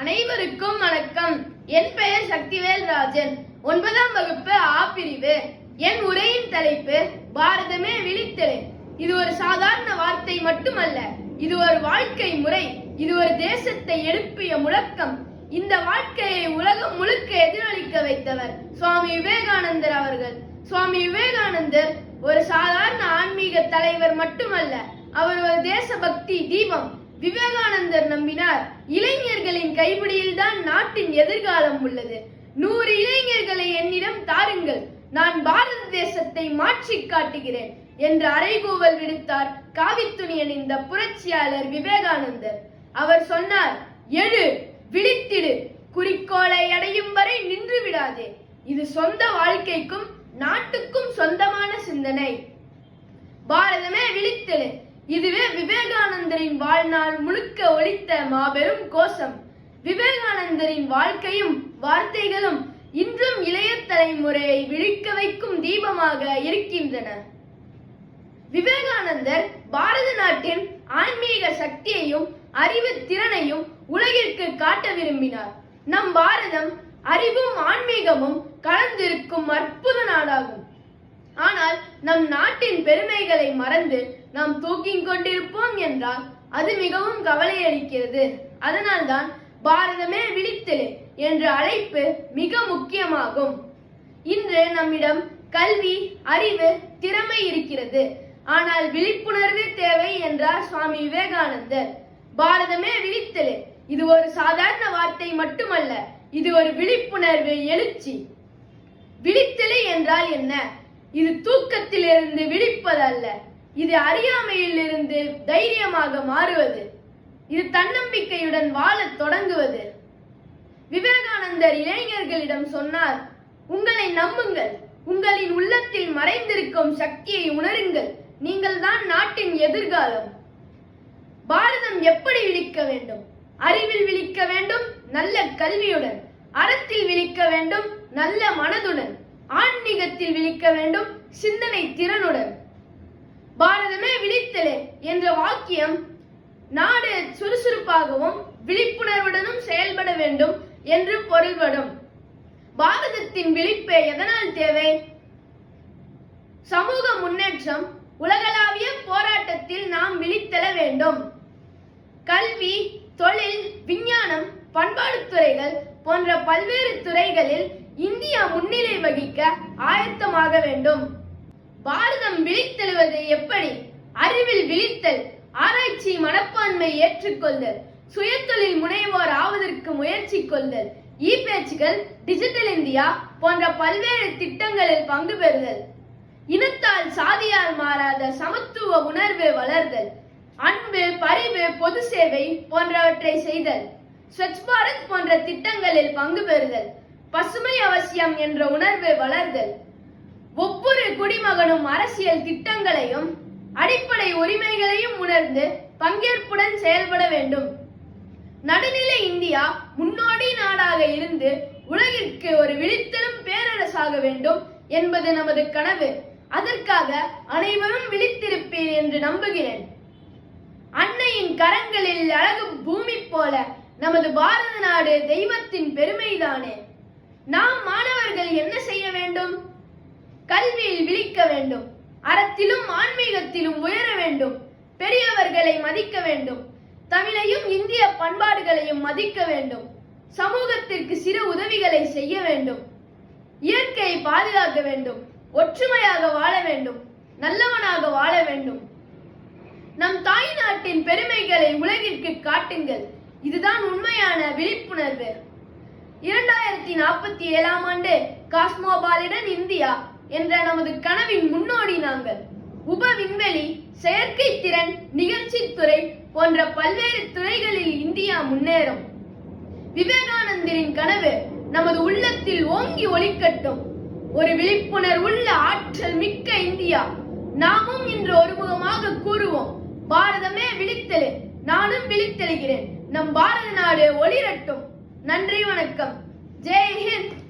அனைவருக்கும் வணக்கம். என் பெயர் சக்திவேல் ராஜன். ஒன்பதாம் வகுப்பு ஆ பிரிவு. என் உரையின் தலைப்பு பாரதமே விழித்தெழு இது ஒரு சாதாரண வார்த்தை மட்டுமல்ல இது ஒரு வாழ்க்கை முறை இது ஒரு தேசத்தை எழுப்பிய முழக்கம். இந்த வாழ்க்கையை உலகம் முழுக்க எதிரொலிக்க வைத்தவர் சுவாமி விவேகானந்தர் அவர்கள். சுவாமி விவேகானந்தர் ஒரு சாதாரண ஆன்மீக தலைவர் மட்டுமல்ல அவர் ஒரு தேசபக்தி தீபம். விவேகானந்தர் நம்பினார் இளைஞர்களின் கைப்பிடியில் தான் நாட்டின் எதிர்காலம் உள்ளது. நூறு இளைஞர்களை என்னிடம் தாருங்கள். நான் பாரத தேசத்தை மாற்றி காட்டுகிறேன் என்று அறைகூவல் விடுத்தார் காவித்துணி அணிந்த புரட்சியாளர் விவேகானந்தர். அவர் சொன்னார் எழு விழித்திடு. குறிக்கோளை அடையும் வரை நின்று விடாதே. இது சொந்த வாழ்க்கைக்கும் நாட்டுக்கும் சொந்தமான சிந்தனை. பாரதமே விழித்தெழு இதுவே விவேகானந்தரின் வாழ்நாள் முழுக்க ஒழித்த மாபெரும் கோஷம். விவேகானந்தரின் வாழ்க்கையும் வார்த்தைகளும் இன்றும் இளைய தலைமுறையை விழிக்க வைக்கும் தீபமாக இருக்கின்றன. விவேகானந்தர் பாரத நாட்டின் ஆன்மீக சக்தியையும் அறிவு திறனையும் உலகிற்கு காட்ட விரும்பினார். நம் பாரதம் அறிவும் ஆன்மீகமும் கலந்திருக்கும் அற்புத நாடாகும். ஆனால் நம் நாட்டின் பெருமைகளை மறந்து நாம் தூக்கிக் கொண்டிருப்போம் என்றால் அது மிகவும் கவலையளிக்கிறது. அதனால்தான் பாரதமே விழித்தெழு என்ற அழைப்பு மிக முக்கியமாகும். இன்று நம்மிடம் கல்வி அறிவு திறமை இருக்கிறது. ஆனால் விழிப்புணர்வு தேவை என்றார் சுவாமி விவேகானந்தர். பாரதமே விழித்தெழு இது ஒரு சாதாரண வார்த்தை மட்டுமல்ல இது ஒரு விழிப்புணர்வு எழுச்சி. விழித்தெழு என்றால் என்ன? இது தூக்கத்திலிருந்து விழிப்பதல்ல. இது அறியாமையிலிருந்து தைரியமாக மாறுவது. இது தன்னம்பிக்கையுடன் வாழத் தொடங்குவது. விவேகானந்தர் இளைஞர்களிடம் சொன்னார் உங்களை நம்புங்கள். உங்களின் உள்ளத்தில் மறைந்திருக்கும் சக்தியை உணருங்கள். நீங்கள் தான் நாட்டின் எதிர்காலம். பாரதம் எப்படி விழிக்க வேண்டும்? அறிவில் விழிக்க வேண்டும் நல்ல கல்வியுடன். அறத்தில் விழிக்க வேண்டும் நல்ல மனதுடன். ஆன்மீகத்தில் விழிக்க வேண்டும் சிந்தனை திறனுடன். பாரதமே விழித்தலே என்ற வாக்கியம் நாடு சுறுசுறுப்பாகவும் விழிப்புணர்வுடனும் செயல்பட வேண்டும் என்று பொருள்படும். பாரதத்தின் விழிப்பு எதனால் தேவை? சமூக முன்னேற்றம் உலகளாவிய போராட்டத்தில் நாம் விழித்தெழ வேண்டும். கல்வி தொழில் விஞ்ஞானம் பண்பாடு துறைகள் போன்ற பல்வேறு துறைகளில் இந்தியா முன்னிலை வகிக்க ஆயத்தமாக வேண்டும். பாரதம் விழித்தெழுவது எப்படி? அறிவில் விழித்தல் ஆராய்ச்சி மனப்பான்மை ஏற்றுக்கொள்தல் சுயத்தொழில் முனைவோர் ஆவதற்கு முயற்சி கொள்ளுதல் இ பேச்சுகள் டிஜிட்டல் இந்தியா போன்ற பல்வேறு திட்டங்களில் பங்கு பெறுதல் இனத்தால் சாதியால் மாறாத சமத்துவ உணர்வு வளர்தல் அன்பு பரிவு பொது சேவை போன்றவற்றை செய்தல் ஸ்வச் பாரத் போன்ற திட்டங்களில் பங்கு பெறுதல் பசுமை அவசியம் என்ற உணர்வு வளர்தல் ஒவ்வொரு குடிமகனும் அரசியல் திட்டங்களையும் அடிப்படை உரிமைகளையும் உணர்ந்து பங்கேற்புடன் செயல்பட வேண்டும். நடுநிலை இந்தியா முன்னோடி நாடாக இருந்து உலகிற்கு ஒரு விழித்தெழும் பேரரசாக வேண்டும் என்பது நமது கனவு. அதற்காக அனைவரும் விழித்திருப்பேன் என்று நம்புகிறேன். அன்னையின் கரங்களில் அழகு பூமி போல நமது பாரத நாடு தெய்வத்தின் பெருமைதானே. நாம் மாணவர்கள் என்ன செய்ய வேண்டும்? கல்வியில் விழிக்க வேண்டும். அறத்திலும் ஆன்மீகத்திலும் உயர வேண்டும். பெரியவர்களை மதிக்க வேண்டும். தமிழையும் இந்திய பண்பாடுகளையும் மதிக்க வேண்டும். சமூகத்திற்கு சிறு உதவிகளை செய்ய வேண்டும். இயற்கையை பாதுகாக்க வேண்டும். ஒற்றுமையாக வாழ வேண்டும். நல்லவனாக வாழ வேண்டும். நம் தாய் நாட்டின் பெருமைகளை உலகிற்கு காட்டுங்கள். இதுதான் உண்மையான விழிப்புணர்வு. இரண்டாயிரத்தி நாற்பத்தி ஏழாம் ஆண்டு காஸ்மோபாலிடன் இந்தியா. என்ற நமது கனவின் முன்னோடி நாங்கள். உப விண்வெளி செயற்கை திறன் நிகழ்ச்சி துறை போன்ற பல்வேறு துறைகளில் இந்தியா முன்னேறும். விவேகானந்தரின் கனவு நமது உள்ளத்தில் ஓங்கி ஒலிக்கட்டும் ஒரு விழிப்புணர்வுள்ள ஆற்றல் மிக்க இந்தியா. நாமும் இன்று ஒருமுகமாக கூறுவோம் பாரதமே விழித்தெழு நானும் விழித்தெழுகிறேன். நம் பாரத நாடு ஒளிரட்டும். நன்றி வணக்கம். ஜெய் ஹிந்த்.